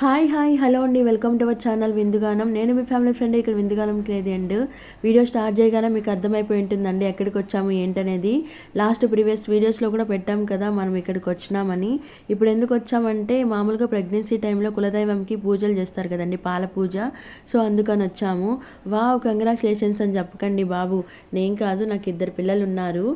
Hi hi hello అండి. Welcome to our channel Vindugaanam. నేను మీ ఫ్యామిలీ ఫ్రెండ్ ఇక్కడ విందుగానంకి లేదు అండ్ వీడియో స్టార్ట్ చేయగానే మీకు అర్థమైపోయి ఉంటుందండి ఎక్కడికి వచ్చాము ఏంటనేది. లాస్ట్ ప్రీవియస్ వీడియోస్లో కూడా పెట్టాం కదా మనం ఇక్కడికి వచ్చినామని. ఇప్పుడు ఎందుకు వచ్చామంటే మామూలుగా ప్రెగ్నెన్సీ టైంలో కులదైవంకి పూజలు చేస్తారు కదండి పాల పూజ. సో అందుకని వచ్చాము. వావ్ కంగ్రాచులేషన్స్ అని చెప్పకండి బాబు. నేను కాదు నాకు ఇద్దరు పిల్లలు ఉన్నారు.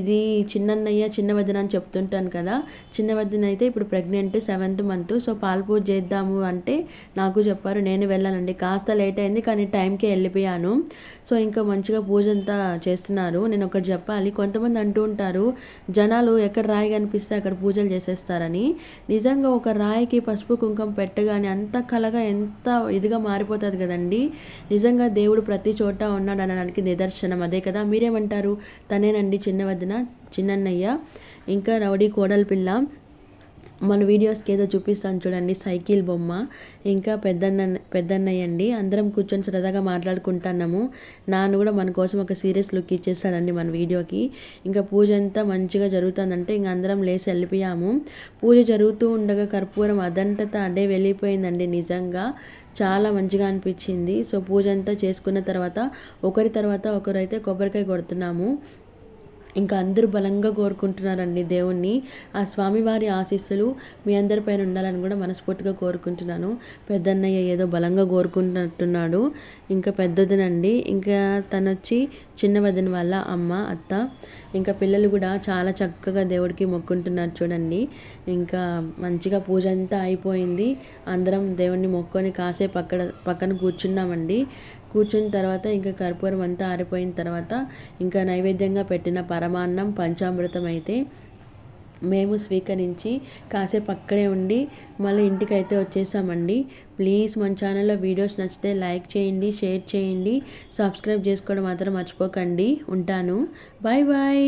ఇది చిన్నన్నయ్య చిన్న వదిన అని చెప్తుంటాను కదా. చిన్న వదిన అయితే ఇప్పుడు ప్రెగ్నెంట్ సెవెంత్ మంత్. సో పాల పూజ చేద్దాము అంటే నాకు చెప్పారు నేను వెళ్ళానండి కాస్త లేట్ అయింది కానీ టైంకి వెళ్ళిపోయాను. సో ఇంకా మంచిగా పూజ అంతా చేస్తున్నారు. నేను ఒకటి చెప్పాలి కొంతమంది అంటూ ఉంటారు జనాలు ఎక్కడ రాయి కనిపిస్తే అక్కడ పూజలు చేసేస్తారని. నిజంగా ఒక రాయికి పసుపు కుంకుమ పెట్టగానే అంత కలగా ఎంత ఇదిగా మారిపోతుంది కదండి. నిజంగా దేవుడు ప్రతి చోట ఉన్నాడు అనడానికి నిదర్శనం. అదే కదా మీరేమంటారు? తనేనండి చిన్న వదిన చిన్నన్నయ్య ఇంకా రౌడీ కోడలి పిల్ల. మన వీడియోస్కి ఏదో చూపిస్తాను చూడండి సైకిల్ బొమ్మ. ఇంకా పెద్దన్న పెద్దన్నయ్య అండి అందరం కూర్చొని సరదాగా మాట్లాడుకుంటున్నాము. నాన్న కూడా మన కోసం ఒక సీరియస్ లుక్ ఇచ్చేస్తాడండి మన వీడియోకి ఇంకా పూజ అంతా మంచిగా జరుగుతుందంటే ఇంక అందరం లేచి వెళ్ళిపోయాము. పూజ జరుగుతూ ఉండగా కర్పూరం అదంతత అడే వెళ్ళిపోయిందండి నిజంగా. చాలా మంచిగా అనిపించింది. సో పూజ అంతా చేసుకున్న తర్వాత ఒకరి తర్వాత ఒకరైతే కొబ్బరికాయ కొడుతున్నాము. ఇంకా అందరూ బలంగా కోరుకుంటున్నారండి దేవుణ్ణి. ఆ స్వామివారి ఆశీస్సులు మీ అందరిపైన ఉండాలని కూడా మనస్ఫూర్తిగా కోరుకుంటున్నాను. పెద్దన్నయ్య ఏదో బలంగా కోరుకుంటున్నట్టున్నాడు. ఇంకా పెద్దదినండి. ఇంకా తనొచ్చి చిన్న వదిన వాళ్ళ అమ్మ అత్త. ఇంకా పిల్లలు కూడా చాలా చక్కగా దేవుడికి మొక్కుంటున్నారు చూడండి. ఇంకా మంచిగా పూజ అంతా అయిపోయింది. అందరం దేవుణ్ణి మొక్కొని కాసేపు అక్కడ పక్కన కూర్చున్నామండి. కూర్చున్న తర్వాత ఇంకా కర్పూరం అంతా ఆరిపోయిన తర్వాత ఇంకా నైవేద్యంగా పెట్టిన పరమాన్నం పంచామృతం అయితే మేము స్వీకరించి కాసేపు అక్కడే ఉండి మళ్ళీ ఇంటికి అయితే వచ్చేసామండి. ప్లీజ్ మన ఛానల్లో వీడియోస్ నచ్చితే లైక్ చేయండి షేర్ చేయండి. సబ్స్క్రైబ్ చేసుకోవడం మాత్రం మర్చిపోకండి. ఉంటాను. Bye bye